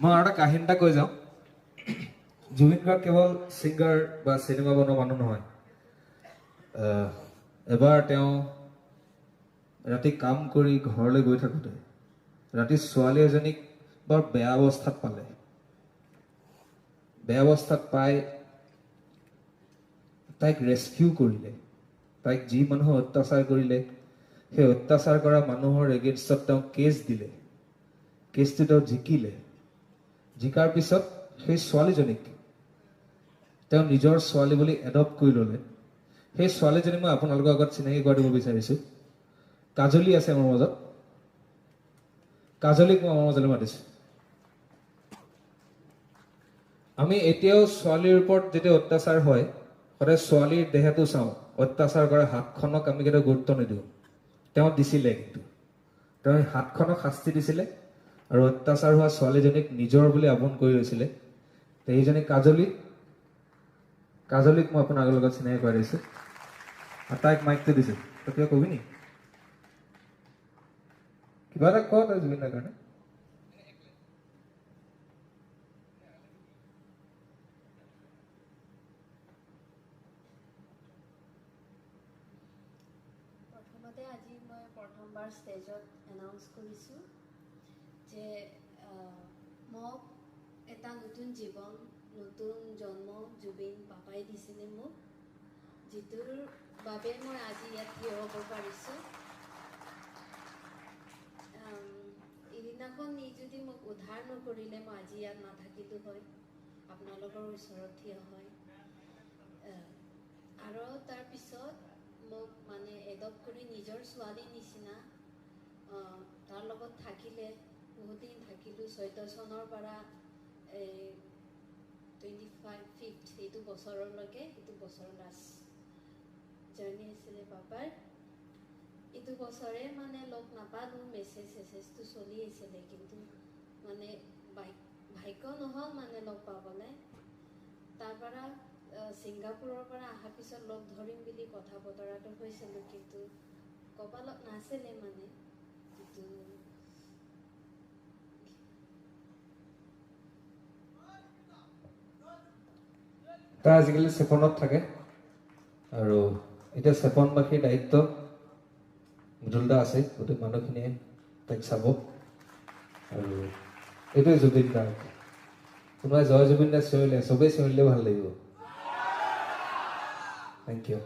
মই আৰু এটা কাহিনী এটা কৈ যাওঁ। জুবিন গাৰ্গ কেৱল ছিংগাৰ বা চিনেমা বনোৱা মানুহ নহয়। এবাৰ তেওঁ ৰাতি কাম কৰি ঘৰলৈ গৈ থাকোঁতে ৰাতি ছোৱালী এজনীক বৰ বেয়া অৱস্থাত পালে। বেয়া অৱস্থাত পাই তাইক ৰেস্কিউ কৰিলে। তাইক যি মানুহে অত্যাচাৰ কৰিলে সেই অত্যাচাৰ কৰা মানুহৰ এগেইনষ্টত তেওঁ কেছ দিলে। কেছটো তেওঁ জিকিলে। জিকাৰ পিছত সেই ছোৱালীজনীক তেওঁ নিজৰ ছোৱালী বুলি এডপ্ট কৰি ল'লে। সেই ছোৱালীজনী মই আপোনালোকৰ আগত চিনাকি কৰাই দিব বিচাৰিছোঁ। কাজলী আছে আমাৰ মাজত। কাজলীক মই আমাৰ মাজলৈ মাতিছোঁ। আমি এতিয়াও ছোৱালীৰ ওপৰত যেতিয়া অত্যাচাৰ হয় সদায় ছোৱালীৰ দেহটো চাওঁ। অত্যাচাৰ কৰা হাতখনক আমি কেতিয়াও গুৰুত্ব নিদিওঁ। তেওঁ দিছিলে কিন্তু। তেওঁ হাতখনক শাস্তি দিছিলে। আৰু অত্যাচাৰ হোৱা ছোৱালীজনীক নিজৰ বুলি আপোন কৰি লৈছিলে। সেইজনী কাজলী কাজলীক মই আপোনাৰ লগত চিনাকি কৰাই দিছোঁ। আৰু তাইক মাইকটো দিছোঁ। তই কিবা কবি নি? কিবা এটা ক তই জুবিন দাৰ কাৰণে। ষ্টেজত এনাউন্স কৰিছোঁ। যে মোক এটা নতুন জীৱন নতুন জন্ম জুবিন পাপাই দিছিলে মোক? যিটোৰ বাবে মই আজি ইয়াত থিয় হ'ব পাৰিছোঁ। আম, এইদিনাখন ই যদি মোক উদ্ধাৰ নকৰিলে মই আজি ইয়াত নাথাকিলোঁ হয়। আপোনালোকৰ ওচৰত থিয় হয়। আৰু তাৰপিছত মোক মানে এডপ্ট কৰি নিজৰ ছোৱালীৰ নিচিনা তাৰ লগত থাকিলে বহুত দিন থাকিলোঁ চৈধ্য চনৰ পৰা টুৱেণ্টি ফাইভ ফিফ্থ এইটো বছৰলৈকে এইটো বছৰ লাষ্ট জাৰ্ণি আছিলে পাপাৰ। এইটো বছৰে মানে লগ নাপালোঁ মেছেজ চেছেজটো চলি আছিলে কিন্তু মানে ভাগ্য নহ'ল মানে লগ পাবলৈ। তাৰ পৰা আহ, ছিংগাপুৰৰ পৰা অহাৰ পিছত লগ ধৰিম বুলি কথা বতৰাটো হৈছিলোঁ কিন্তু কপালত নাছিলে মানে। তাই আজিকালি চেপনত থাকে। আৰু এতিয়া চেপনবাসীৰ দায়িত্ব মৃদুলদা আছে গোটেই মানুহখিনিয়ে তাইক চাব। আৰু এইটোৱে জুবিন গাৰ্গ কোনোবাই জয় জুবিন দা চিঞৰিলে চবেই চিঞৰিলে ভাল লাগিব। Thank U